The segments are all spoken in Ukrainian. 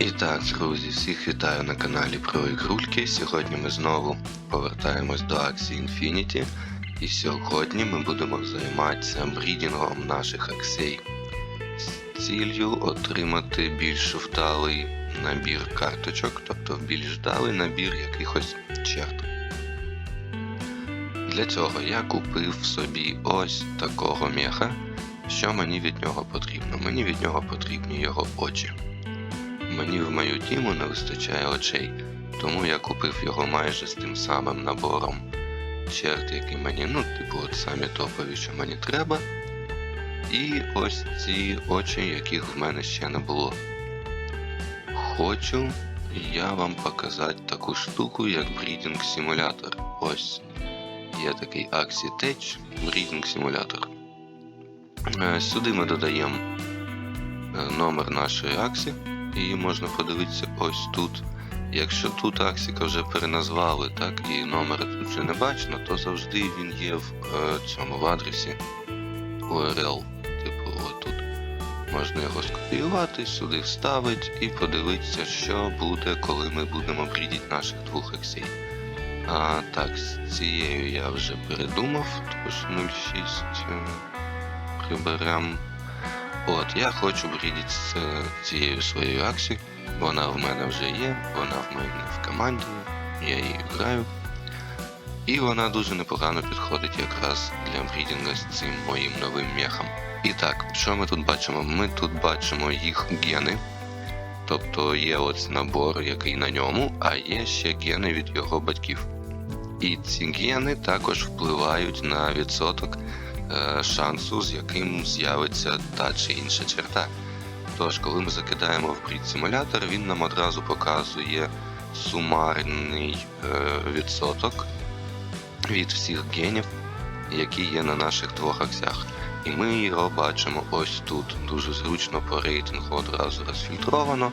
І так, друзі, всіх вітаю на каналі Про Ігрульки. Сьогодні ми знову повертаємось до акції Infinity. І сьогодні ми будемо займатися брідінгом наших акцій з ціллю отримати більш вдалий набір карточок, тобто більш вдалий набір якихось черт. Для цього я купив собі ось такого меха. Що мені від нього потрібно? Мені від нього потрібні його очі. Мені в мою тіму не вистачає очей, тому я купив його майже з тим самим набором черт, який мені, ну, типу, от самі топові, що мені треба. І ось ці очі, яких в мене ще не було. Хочу я вам показати таку штуку, як брідінг симулятор. Ось є такий Axie Tech брідінг симулятор. Е, Сюди ми додаємо е, номер нашої аксі. І можна подивитися ось тут. Якщо тут Аксіка вже переназвали, так, і номера тут вже не бачно, то завжди він є в е, цьому в адресі URL. Типу, отут. Можна його скопіювати, сюди вставити і подивитися, що буде, коли ми будемо брідити наших двох ексей. А так, з цією я вже передумав, тож 06 е, приберемо. От, я хочу брідити з е, цією своєю аксі. Вона в мене вже є, вона в мене в команді, я її граю. І вона дуже непогано підходить якраз для брідінга з цим моїм новим мехом. І так, що ми тут бачимо? Ми тут бачимо їх гени. Тобто є ось набор, який на ньому, а є ще гени від його батьків. І ці гени також впливають на відсоток шансу, з яким з'явиться та чи інша черта. Тож, коли ми закидаємо в брід симулятор, він нам одразу показує сумарний е, відсоток від всіх генів, які є на наших двох аксях. І ми його бачимо ось тут. Дуже зручно по рейтингу одразу розфільтровано.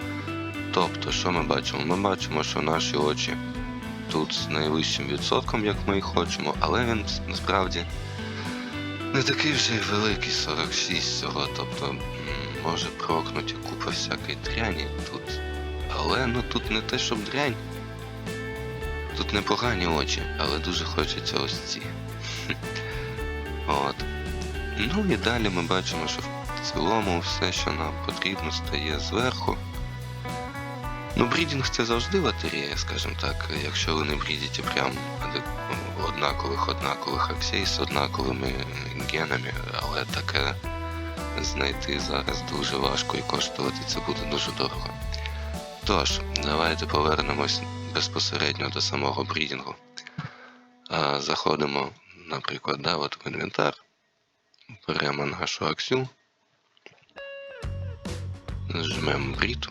Тобто, що ми бачимо? Ми бачимо, що наші очі тут з найвищим відсотком, як ми і хочемо, але він насправді не такий вже й великий 46 всього, тобто може прокнути купа всякої дряні тут. Але ну тут не те, щоб дрянь. Тут непогані очі, але дуже хочеться ось ці. От. Ну і далі ми бачимо, що в цілому все, що нам потрібно, стає зверху. Ну, брідінг це завжди лотерея, скажімо так, якщо ви не брідите прям однакових однакових аксей з однаковими генами, але таке знайти зараз дуже важко і коштувати це буде дуже дорого. Тож, давайте повернемось безпосередньо до самого брідінгу. Заходимо, наприклад, да, от в інвентар, беремо нашу аксю, жмемо брід.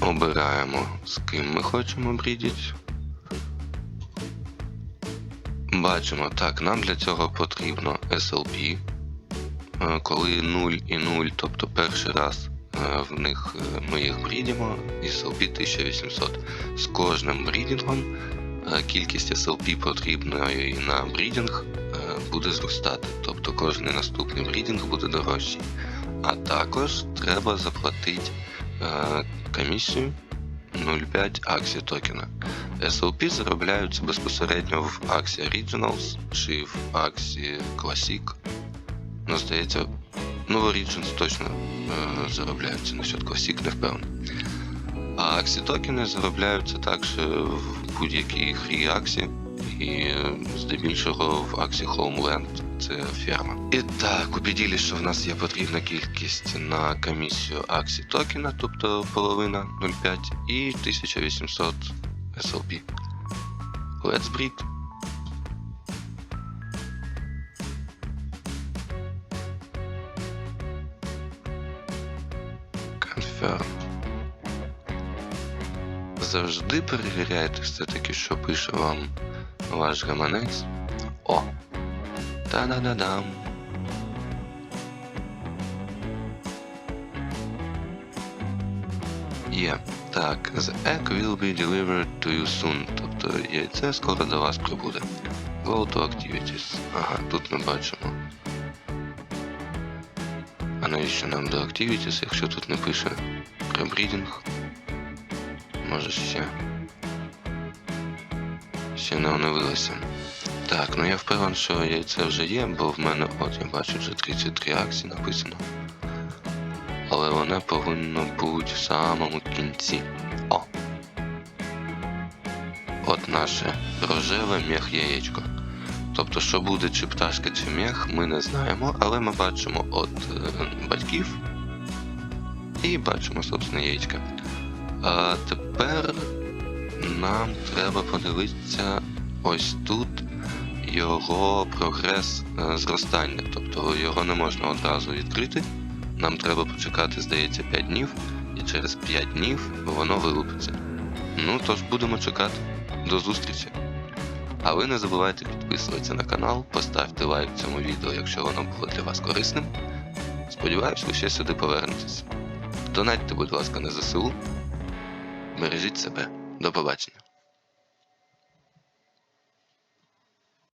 Обираємо, з ким ми хочемо брідити. Бачимо, так, нам для цього потрібно SLP. Е, Коли 0 і 0, тобто перший раз е, в них е, ми їх брідимо, SLP 1800. З кожним брідінгом кількість SLP потрібної на брідінг буде зростати. Тобто кожен наступний брідінг буде дорожчий. А також треба заплатити комісію 0,5 аксі токена. SLP заробляються безпосередньо в аксі Originals чи в аксі Classic. Ну, здається, ну в Origins точно е, заробляються, насчет Classic не впевнений. А аксі токени заробляються також в будь-якій грі аксі і здебільшого в аксі Homeland це ферма. І так, убедили, що в нас є потрібна кількість на комісію аксі токена, тобто половина 0,5 і 1800 SLP. Let's breed. Завжди перевіряйте все-таки, що пише вам ваш гаманець. О! Та-да-да-дам! Є. Так, the egg will be delivered to you soon. Тобто яйце скоро до вас прибуде. Go to activities. Ага, тут ми бачимо А навіщо нам до Activities, якщо тут не пише пребрідінг? Може ще. Ще не оновилося. Так, ну я впевнений, що яйце вже є, бо в мене, от я бачу, вже 33 акції написано. Але воно повинно бути в самому кінці. О! От наше рожеве м'ях яєчко. Тобто, що буде, чи пташка, чи м'ях, ми не знаємо, але ми бачимо от е, батьків і бачимо, собственно, яєчка. А тепер нам треба подивитися ось тут його прогрес е, зростання. Тобто його не можна одразу відкрити. Нам треба почекати, здається, 5 днів, і через 5 днів воно вилупиться. Ну тож будемо чекати. До зустрічі! А ви не забувайте підписуватися на канал, поставте лайк цьому відео, якщо воно було для вас корисним. Сподіваюсь, ви ще сюди повернетесь. Донатьте, будь ласка, на ЗСУ. Бережіть себе. До побачення.